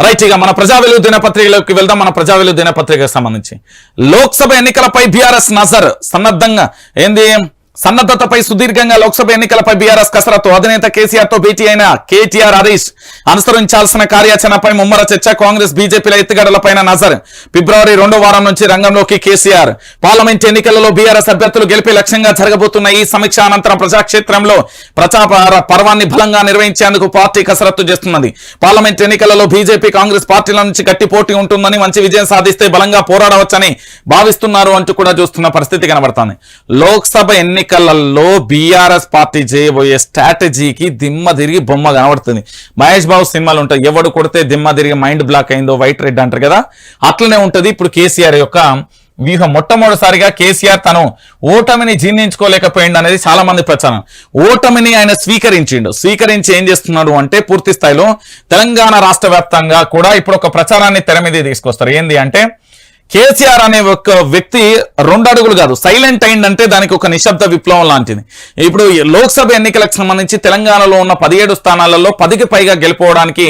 Right ఇక మన ప్రజా వెలుగు దినపత్రికలోకి వెళ్దాం. మన ప్రజా వెలుగు దినపత్రికకు సంబంధించి. లోక్సభ ఎన్నికలపై బీఆర్ఎస్ నజర్ సన్నద్ధంగా. ఏంది? సన్నద్ధతపై సుదీర్ఘంగా లోక్సభ ఎన్నికలపై బీఆర్ఎస్ కసరత్తు. అధినేత కేసీఆర్తో భేటీ అయిన కేటీఆర్ హరీష్ అనుసరించాల్సిన కార్యాచరణపై ముమ్మర చర్చ. కాంగ్రెస్ బీజేపీల ఎత్తుగడలపైన నజర్. ఫిబ్రవరి రెండో వారం నుంచి రంగంలోకి కేసీఆర్. పార్లమెంట్ ఎన్నికలలో బీఆర్ఎస్ అభ్యర్థులు గెలిపే లక్ష్యంగా జరగబోతున్న ఈ సమీక్ష అనంతరం ప్రజాక్షేత్రంలో ప్రచార పర్వాన్ని బలంగా నిర్వహించేందుకు పార్టీ కసరత్తు చేస్తున్నది. పార్లమెంట్ ఎన్నికలలో బీజేపీ కాంగ్రెస్ పార్టీల నుంచి గట్టి పోటీ ఉంటుందని మంచి విజయం సాధిస్తే బలంగా పోరాడవచ్చని భావిస్తున్నారు అంటూ కూడా చూస్తున్న పరిస్థితి కనబడుతోంది. లోక్సభ ఎన్నికలలో బీఆర్ఎస్ పార్టీ చేయబోయే స్ట్రాటజీకి దిమ్మ తిరిగి బొమ్మ కనబడుతుంది. మహేష్ బాబు సినిమాలు ఉంటాయి. ఎవడు కొడితే దిమ్మ తిరిగి మైండ్ బ్లాక్ అయిందో వైట్ రెడ్ అంటారు కదా? అట్లనే ఉంటది ఇప్పుడు కేసీఆర్ యొక్క వ్యూహం. మొట్టమొదటిసారిగా కేసీఆర్ తను ఓటమిని జీర్ణించుకోలేకపోయింది అనేది చాలా మంది ప్రచారం. ఓటమిని ఆయన స్వీకరించిండు. స్వీకరించి ఏం చేస్తున్నాడు అంటే పూర్తి స్థాయిలో తెలంగాణ రాష్ట్ర వ్యాప్తంగా కూడా ఇప్పుడు ఒక ప్రచారాన్ని తెర మీద తీసుకొస్తారు. ఏంది అంటే కేసీఆర్ అనే ఒక వ్యక్తి రెండు అడుగులు కాదు సైలెంట్ అయిందంటే దానికి ఒక నిశ్శబ్ద విప్లవం లాంటిది. ఇప్పుడు లోక్సభ ఎన్నికలకు సంబంధించి తెలంగాణలో ఉన్న పదిహేడు స్థానాలలో పదికి పైగా గెలుపోవడానికి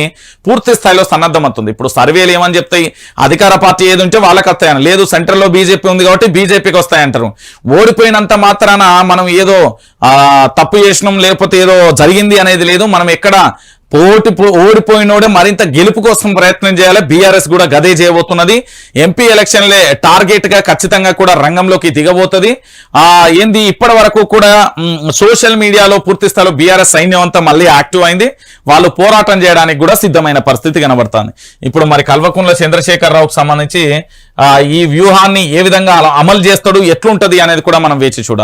పూర్తి స్థాయిలో సన్నద్ధమవుతుంది. ఇప్పుడు సర్వేలు ఏమని చెప్తాయి? అధికార పార్టీ ఏది ఉంటే వాళ్ళకి వస్తాయని. లేదు సెంటర్లో బీజేపీ ఉంది కాబట్టి బీజేపీకి వస్తాయంటారు. ఓడిపోయినంత మాత్రాన మనం ఏదో తప్పు చేసినాం లేకపోతే ఏదో జరిగింది అనేది లేదు. మనం ఎక్కడ ఓటి ఓడిపోయినోడే మరింత గెలుపు కోసం ప్రయత్నం చేయాలి. బీఆర్ఎస్ కూడా గదే చేయబోతున్నది. ఎంపీ ఎలక్షన్లే టార్గెట్గా ఖచ్చితంగా కూడా రంగంలోకి దిగబోతుంది. ఆ ఏంది ఇప్పటి వరకు కూడా సోషల్ మీడియాలో పూర్తి స్థాయిలో బీఆర్ఎస్ సైన్యం అంతా మళ్ళీ యాక్టివ్ అయింది. వాళ్ళు పోరాటం చేయడానికి కూడా సిద్ధమైన పరిస్థితి కనబడుతుంది. ఇప్పుడు మరి కల్వకుంట్ల చంద్రశేఖరరావుకు సంబంధించి ఈ వ్యూహాన్ని ఏ విధంగా అలా అమలు చేస్తాడు ఎట్లుంటది అనేది కూడా మనం వేచి చూడాలి.